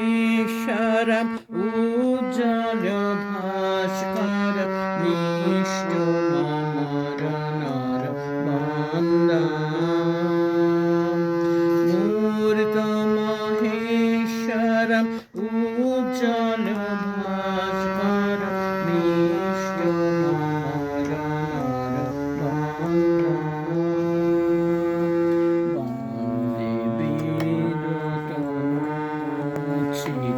মহেশ্বরম উজ্জ্বল ভাস্কর নিষ্ঠ মর নর বন্দন উজ্জ্বল ভাস্কর বন্দে বীর তনুচি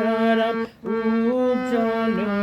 Shut up, ooh, don't.